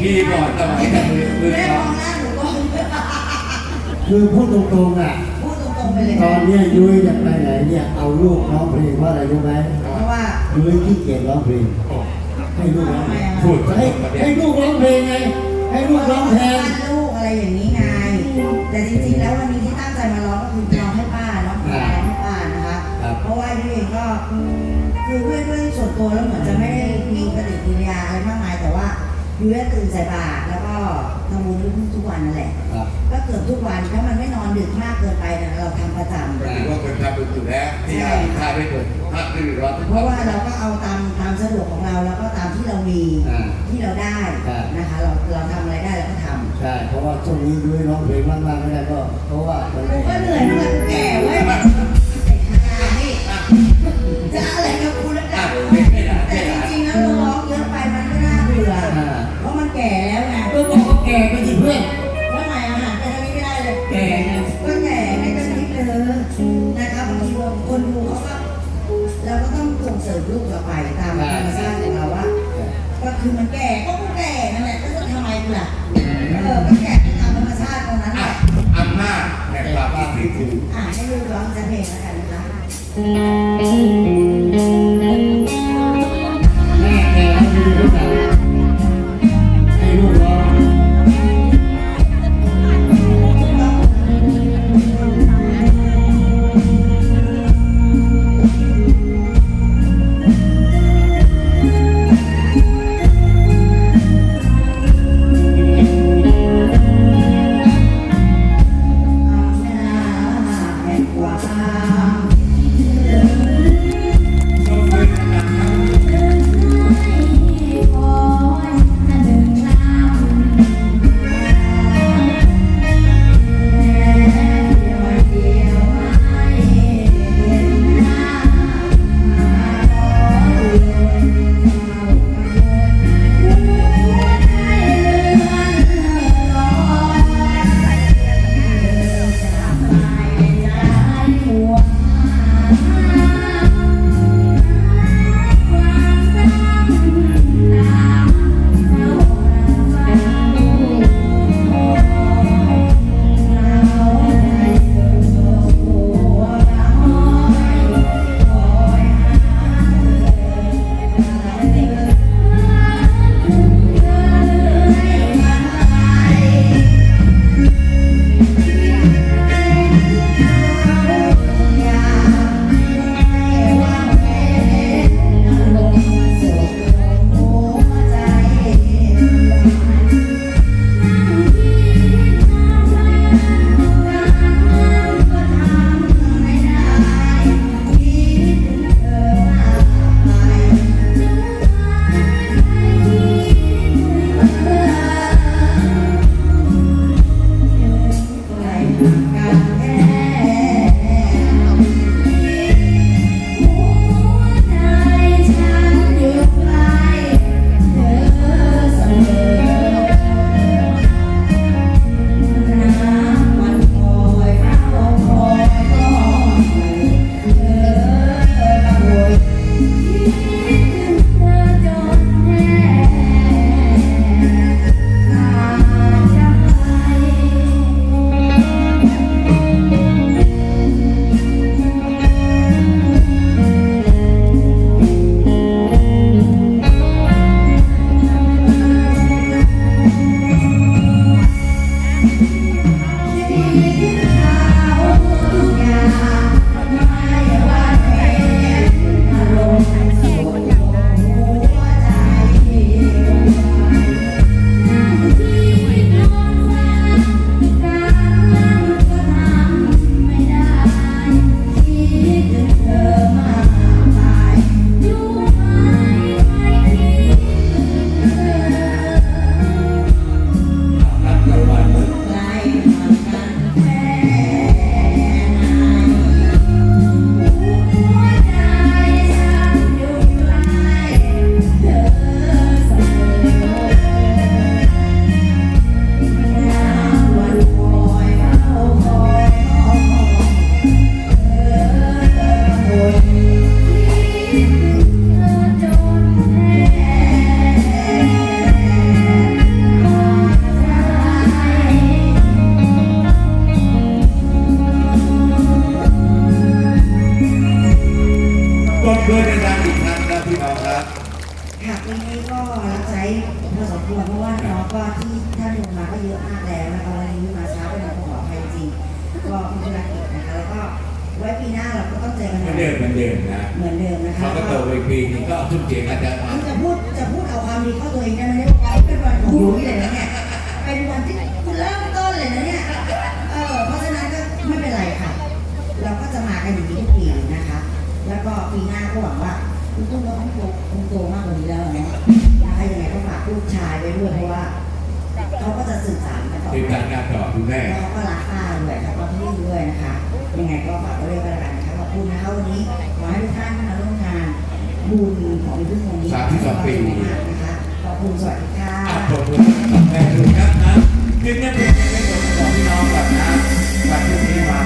คีย์บอร์ดสมัยแต่มือมือแม่เขามองหน้าหนูก่อนคือพูดตรงๆอะ พูดตรงๆไปเลยตอนเนี้ยยุ้ยจะไปไหนเนี่ยเอาลูกร้องเพลงว่าอะไรรู้ไหมเพราะว่ายุ้ยขี้เกียจร้องเพลงโอ้ให้ลูกร้องเพลงพูดให้ให้ลูกร้องเพลงไง ให้ลูกร้องแทนบ้านลูกอะไรอย่างนี้ไงแต่จริงๆแล้ววันนี้ที่ตั้งใจมาร้องก็คือร้องให้ป้าร้องเพลงร้องให้ป้านะคะครับเพราะว่ายุ้ยเองก็คือด้วยด้วยส่วนตัวแล้วเหมือนจะไม่ได้มีปฏิกิริยาอะไรมากมายแต่ว่า ยุ้ยก็ตื่นใส่บาตรแล้วก็ทำบุญทุกวันนั่นแหละ ครับก็เกือบทุกวันถ้ามันไม่นอนดึกมากเกินไปนะเราทำประจำ ก็ถือว่าคนทำเป็นอยู่แล้วที่ยากท่าไม่เกิดท่าคือร้อนเพราะว่า เราก็เอาตามตามสะดวกของเราแล้วก็ตามที่เรามีอ่าที่เราได้ครับ นะคะ เราเราทำอะไรได้เราก็ทำใช่ เพราะว่าช่วงนี้ยุ้ยร้องเพลงมากๆไม่ได้ก็ เพราะว่ามันกูก็เหนื่อยมากกูแก่เว้ยไอ้ห่านี่จะอะไรกับกูแล้ว ต้นด้วยดังอีกครั้งนะพี่น้องครับค่ะปีนี้ก็รับใช้พอสมควรเพราะว่าน้องก็ที่ท่านลงมาก็เยอะมากแล้วนะคะวันนี้มาเช้าเป็น่อยขอใครจริงก็มีธุรกิจนะคะแล้วก็ไว้ปีหน้าเราก็ต้องเจอกันเหมือนเดิมเหมือนเดิมนะเหมือนเดิมนะคะเขาก็โตไปปีนี้ก็ทุ่มเทกันจะจะพูดจะพูดเอาความดีเข้าตัวเองได้ไหมเนี่ยเป็นวันของยุ้เลยนะเนี่ยเป็นวันที่คุณเริ่มต้นเลยนะเนี่ยเออเพราะฉะนั้นก็ไม่เป็นไรค่ะ เราก็จะมากันอย่างนี้ แล้วก็ปีหน้าก็หวังว่าคุณตุ้มก็ต้องโตงโตมากกว่านี้แล้วนะอยากให้ยังไงก็ฝากลูกชายไว้ด้วยเพราะว่าเขาก็จะสื่อสารกันต่อสื่อสารกันต่อคุณแม่แล้วก็รักป้าด้วยแล้วก็พี่ด้วยนะคะ ยังไงก็ฝากไว้ด้วยกันนะคะขอบคุณนะคะวันนี้ขอให้ทุกท่านมาร่วมงานบุญของพี่งวันนี้สามที่สองปีนะคะขอบคุณสวัสดีค่ะขอบคุณแม่ทุกครับนะคลิปนี้เป็นเรื่องของพี่น้องกับนะวันที่นี้มา